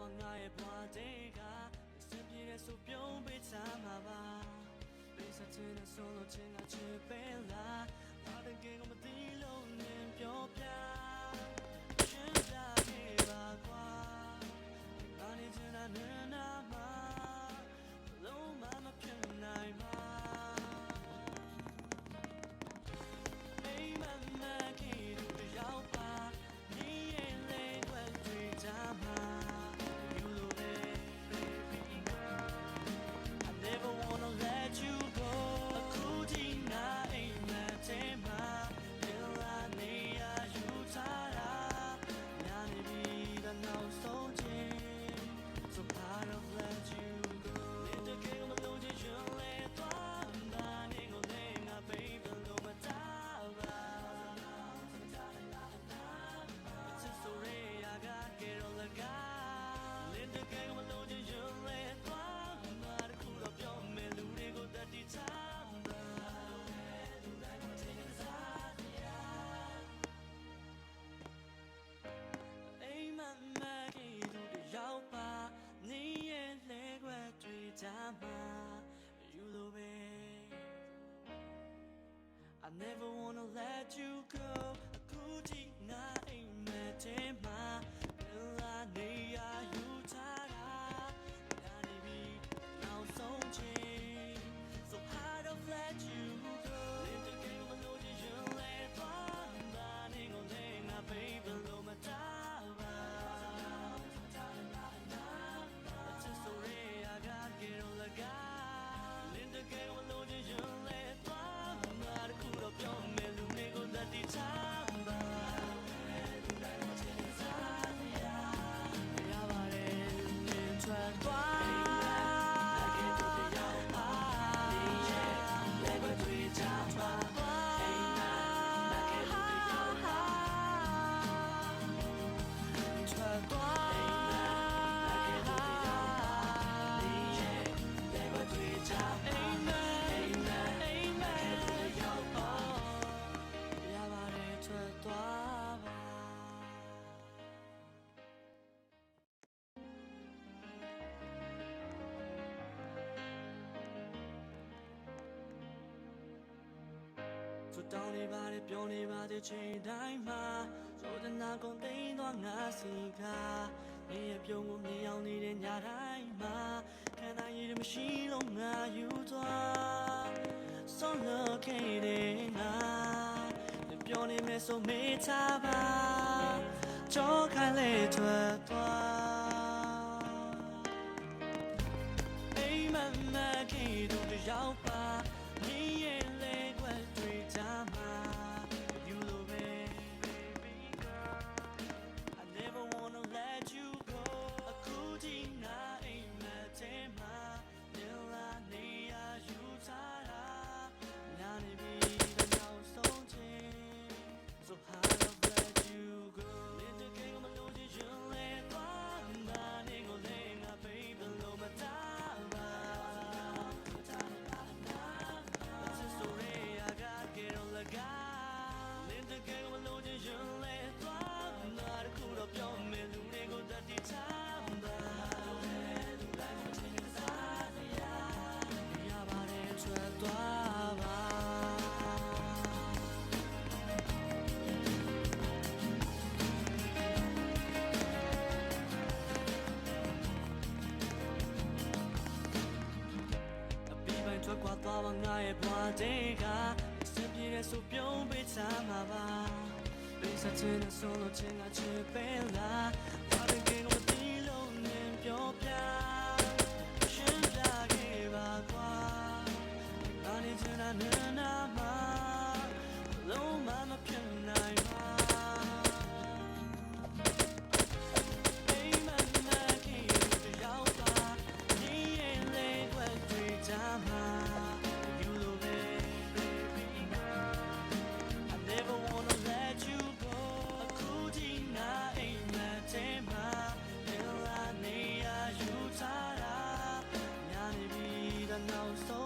ဝငါရဲ့ဘွားတဲ့ကအစပြေတဲ့ဆိုပြုံးပေးချမှာပါပေးစတဲ့ solo ချင်းအချစ်ပဲလားဘာတကယ်ကိုမသိလို့နင်ပြောပြ 触到你 body，表你 body 期待吗？坐在那空地暖阿斯卡，你也表我你要你的亚太吗？看那一点不西龙啊，有多算了给你啊，你表你没说没差吧？就看你多多。你慢慢给多的摇摆。 သွားပါထွက်ခွာသွားပါငါရဲ့ဘွားတဲ့ကစံပြေတဲ့ဆိုပြုံးပေးချမှာပါ Pensa te ne sono cena c'è bella Ma perché non ti lo ne più piano now so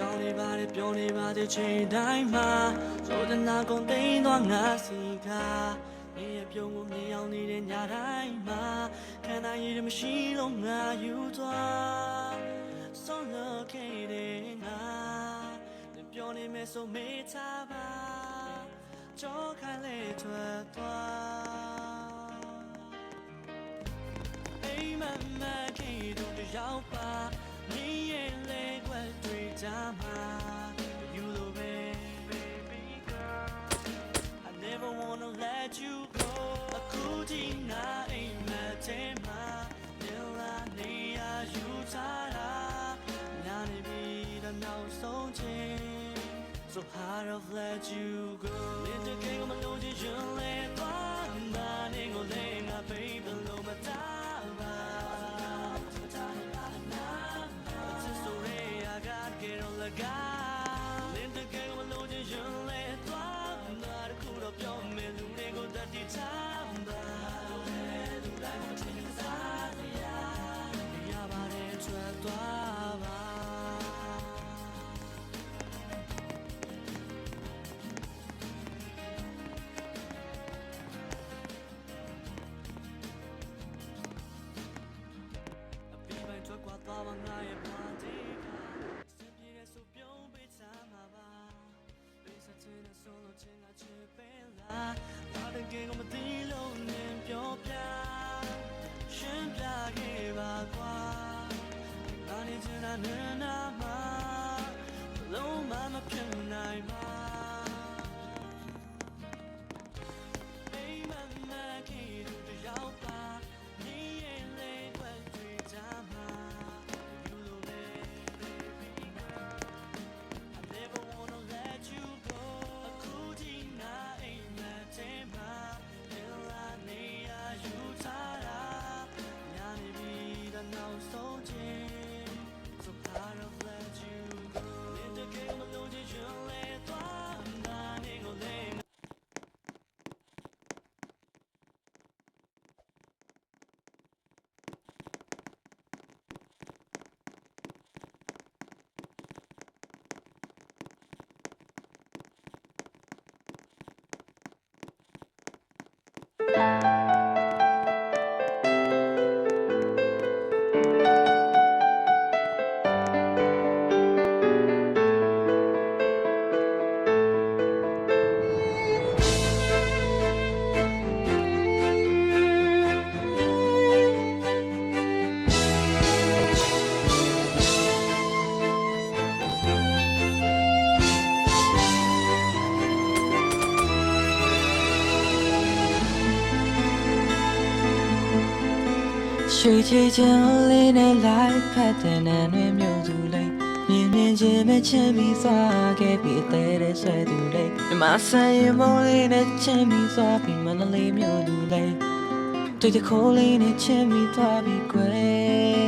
တောင်းနေပါတယ်ပြောနေပါတယ်ချိန်တိုင်းမှာဆိုတဲ့နာကုန်သိမ်းသွားငါစီကနေရပြုံးကိုမြင်အောင်နေတဲ့ညတိုင်းမှာခံနိုင်ရည်မရှိလို့ငါယူသွားဆုံးလို့ခဲ့တဲ့ငါနေပြောနေမယ်ဆိုမေးချပါကြောခိုင်းလေထွက်သွားအိမ်မက်မ နောက်ဆုံးချိန် So hard to let you go လင်းတဲ့ကိန်းကမလို့ချင်ရင်လဲသွားမှာနေကိုလဲငါ baby လို့မတားပါ Just so real, I gotta get on the guy Bye. ရွှေချေချင်လေးနဲ့လိုက်ဖက်တဲ့နန်းတွင်မြို့သူလေးမြင်မြင်ချင်းမချင်ပြီးသွားခဲ့ပြီးအသေးတဲ့ဆွဲသူလေးမြမဆိုင်ရင်မုံလေးနဲ့ချင်ပြီးသွားပြီးမန္တလေးမြို့သူလေးတွေ့တဲ့ခိုးလေးနဲ့ချင်ပြီးသွားပြီးကွယ်